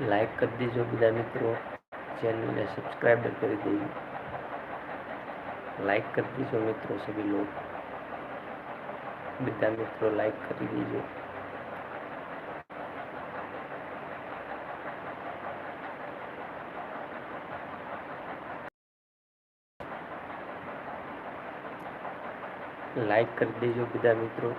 Like कर दीजिए बीजा मित्रों। चैनल ने सब्सक्राइब कर दी लाइक कर दीजिए मित्रों सभी लोग। बीजा मित्रों लाइक कर दीजिए। लाइक कर दीजिए बीजा मित्रों।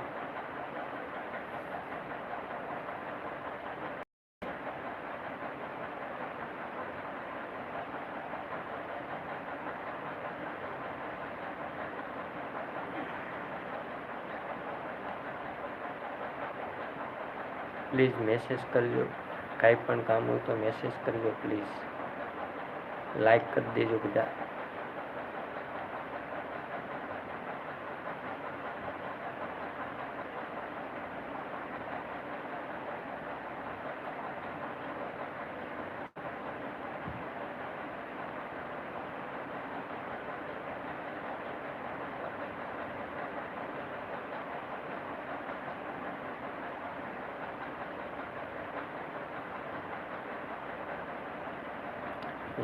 પ્લીઝ મેસેજ કરજો. કાંઈ પણ કામ હોય તો મેસેજ કરજો પ્લીઝ. લાઈક કરી દેજો બધા.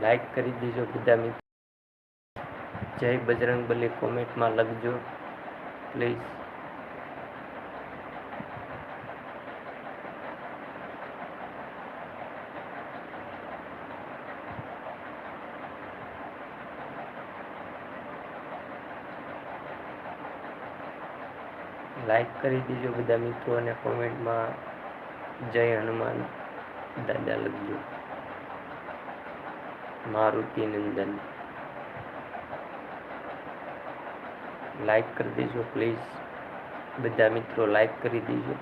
લાઈક કરી દેજો બધા મિત્રો. જય બજરંગ બલી કોમેન્ટમાં લખજો, પ્લીઝ. લાઈક કરી દેજો બધા મિત્રો અને કોમેન્ટમાં જય હનુમાન દાદા લખજો. મારુતિ નંદન. લાઈક કરી દેજો પ્લીઝ બધા મિત્રો લાઈક કરી દેજો.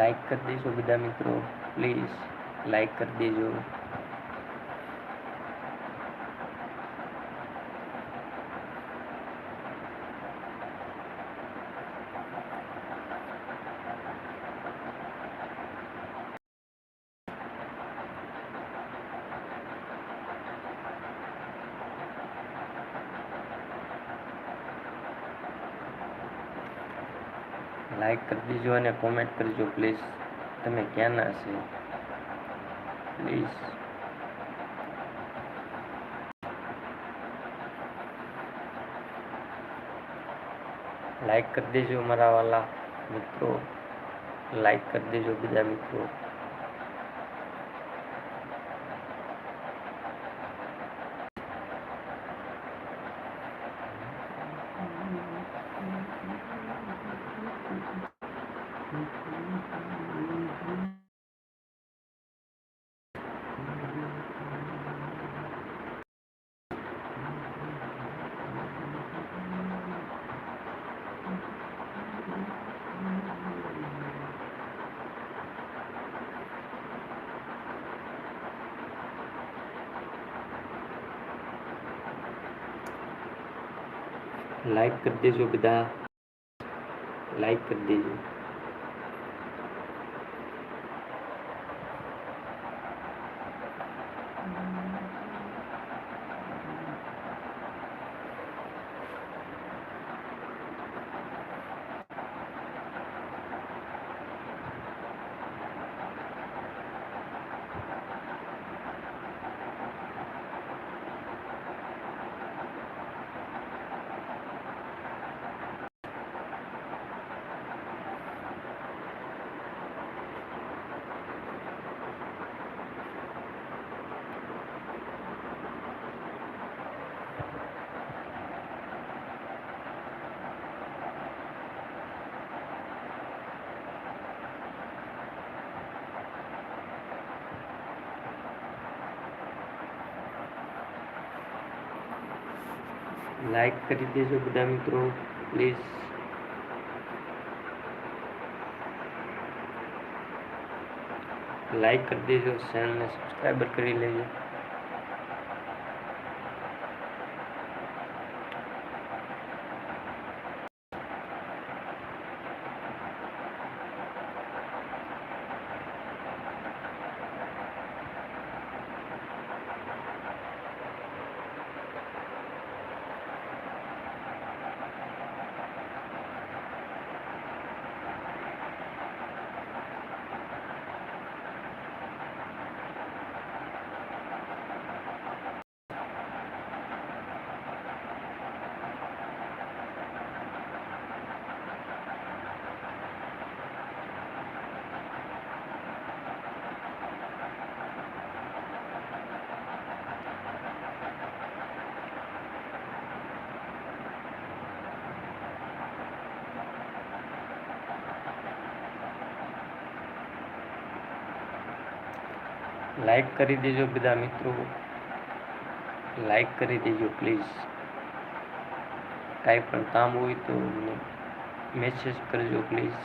લાઈક કરી દેજો બધા મિત્રો પ્લીઝ લાઈક કરી દેજો. લાઈક કરી દેજો અને કોમેન્ટ કરજો પ્લીઝ તમે ક્યાંના છે? પ્લીઝ લાઈક કરી દેજો મારા વાલા મિત્રો. લાઈક કરી દેજો બીજા મિત્રો. લાઈક કરી દેજો બધા. લાઈક કરી દેજો. લાઈક કરી દેજો બધા મિત્રો પ્લીઝ લાઈક કરી દેજો ચેનલને સબસ્ક્રાઈબર કરી લેજો. લાઈક કરી દેજો બધા મિત્રો. લાઈક કરી દેજો પ્લીઝ કાંઈ પણ કામ હોય તો મેસેજ કરજો પ્લીઝ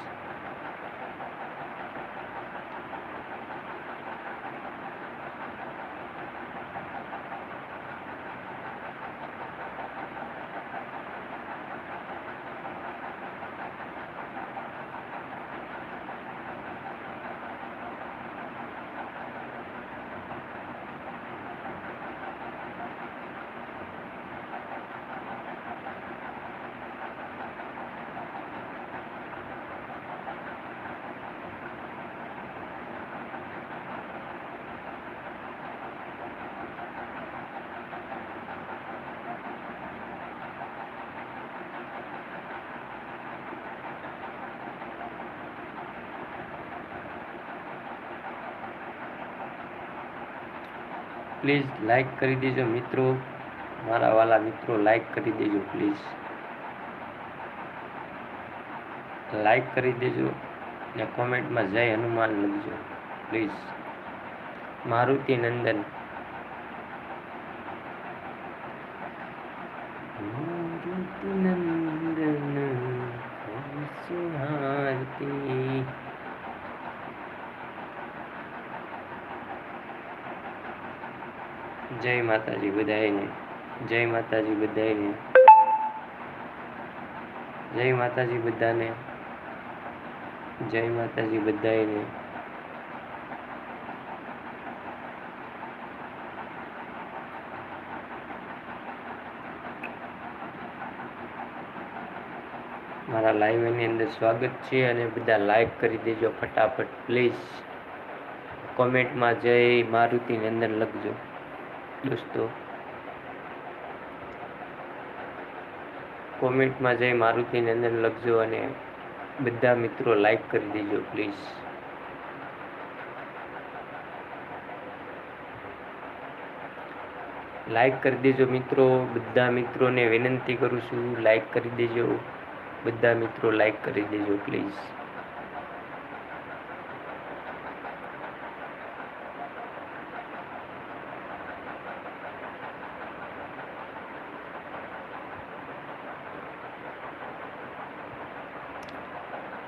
પ્લીઝ લાઈક કરી દેજો મિત્રો. મારા વાલા મિત્રો લાઈક કરી દેજો પ્લીઝ લાઈક કરી દેજો ને કોમેન્ટમાં જય હનુમાન લખજો પ્લીઝ મારુતિ નંદન. મારુતિ નંદન સુહારતી? જય માતાજી બધાને જય માતાજી બધાને જય માતાજી બધાને, જય માતાજી બધાને મારા લાઈવની અંદર સ્વાગત છે અને બધા લાઈક કરી દેજો ફટાફટ પ્લીઝ કોમેન્ટમાં જય મારુતિ અંદર લખજો. દોસ્તો. કોમેન્ટમાં જઈ મારુતિ નંદન લખજો અને બધા મિત્રો લાઈક કરી દેજો પ્લીઝ લાઈક કરી દેજો મિત્રો, બધા મિત્રોને વિનંતી કરું છું લાઈક કરી દેજો. બધા મિત્રો લાઈક કરી દેજો પ્લીઝ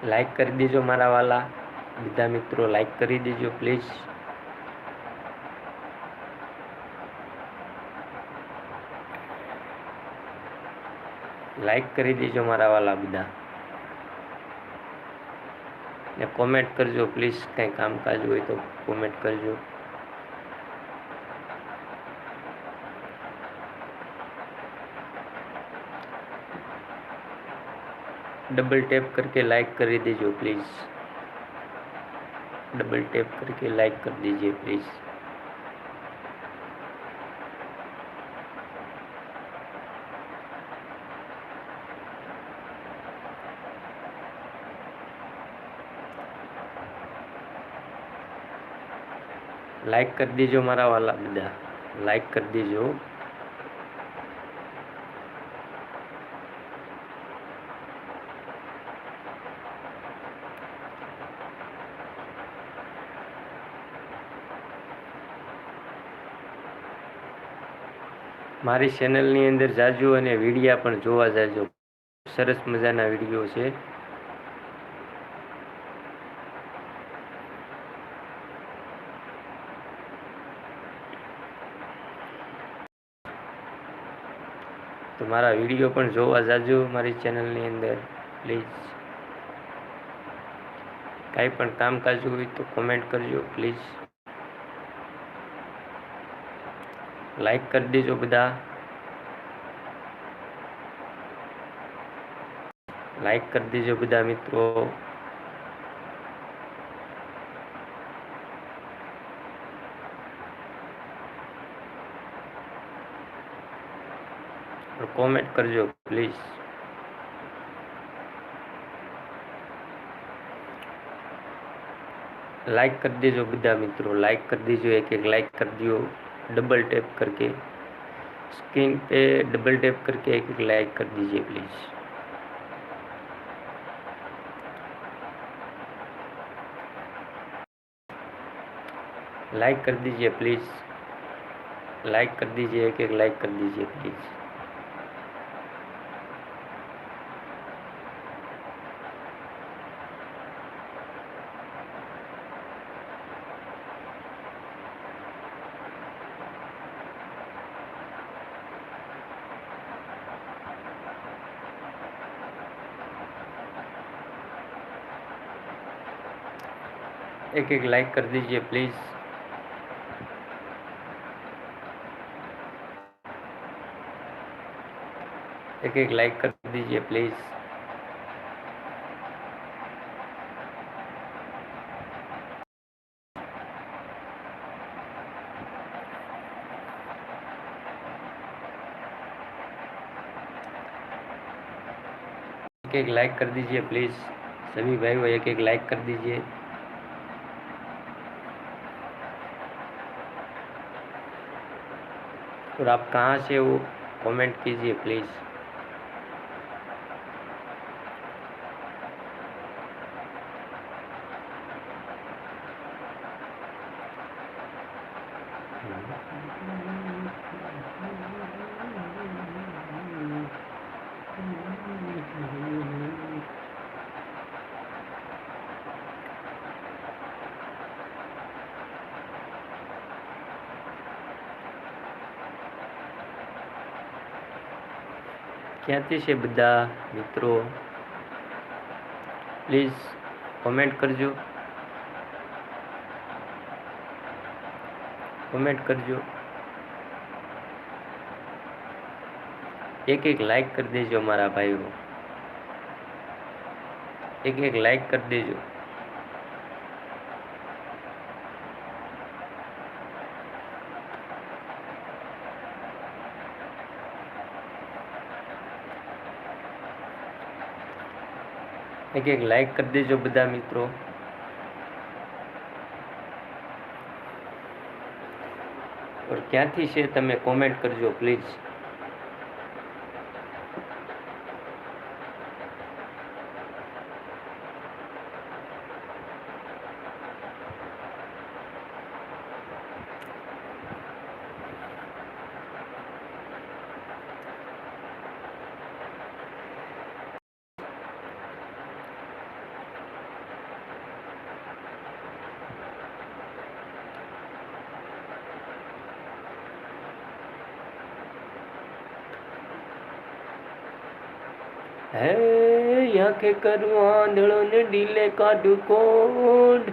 લાઈક કરી દેજો મારા વાલા. બધા મિત્રો લાઈક કરી દેજો, પ્લીઝ. લાઈક કરી દેજો મારા વાલા બધા. ને કોમેન્ટ કરજો, પ્લીઝ. કંઈ કામકાજ હોય તો કોમેન્ટ કરજો. डबल टैप करके लाइक कर दीजिए प्लीज़ डबल टैप करके लाइक कर दीजिए प्लीज़ लाइक कर दीजिए हमारा वाला बदा लाइक कर दीजिए મારી ચેનલની અંદર જાજો અને વિડીયા પણ જોવા જાજો. સરસ મજાના વીડિયો છે. તો મારા વીડિયો પણ જોવા જાજો મારી ચેનલની અંદર પ્લીઝ કાંઈ પણ કામકાજ હોય તો કોમેન્ટ કરજો પ્લીઝ लाइक कर दीजो बदा लाइक कर दीजो बदा मित्रों। और कमेंट करजो प्लीज़ लाइक कर दीजो बदा मित्रों। लाइक कर दीजो एक एक लाइक कर दियो। डबल टैप करके स्क्रीन पे डबल टैप करके एक एक लाइक कर दीजिए प्लीज़ लाइक कर दीजिए प्लीज़ लाइक कर दीजिए एक एक लाइक कर दीजिए प्लीज़ एक एक लाइक कर दीजिए प्लीज़ एक एक लाइक कर दीजिए प्लीज़ एक एक लाइक कर दीजिए प्लीज़ सभी भाई वो एक एक लाइक कर दीजिए। और आप कहाँ से हो कमेंट कीजिए प्लीज़ ક્યાંથી છે બધા મિત્રો? પ્લીઝ કોમેન્ટ કરજો. કોમેન્ટ કરજો. એક એક લાઈક કરી દેજો મારા ભાઈઓ. એક એક લાઈક કરી દેજો. એક એક લાઈક કરી દેજો બધા મિત્રો. ક્યાંથી છે તમે કોમેન્ટ કરજો પ્લીઝ હે યાંખે કરવું આંધળો ને ડીલે કાઢું કોડ.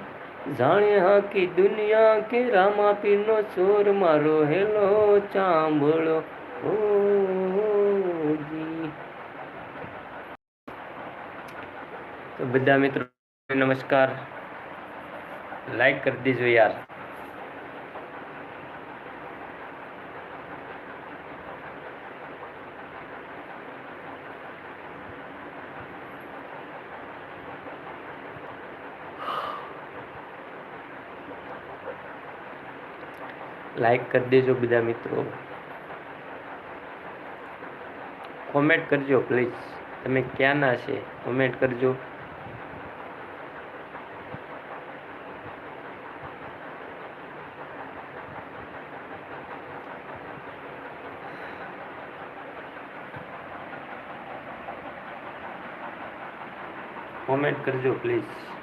જાણે હાકી દુનિયા કે રામા પીરનો ચોર મારો હેલો ચાંભળો ઓ તો બધા મિત્રો, નમસ્કાર. લાઈક કરી દેજો યાર. લાઈક કરી દેજો બધા મિત્રો. કોમેન્ટ કરજો પ્લીઝ તમે ક્યાંના છે? કોમેન્ટ કરજો. કોમેન્ટ કરજો પ્લીઝ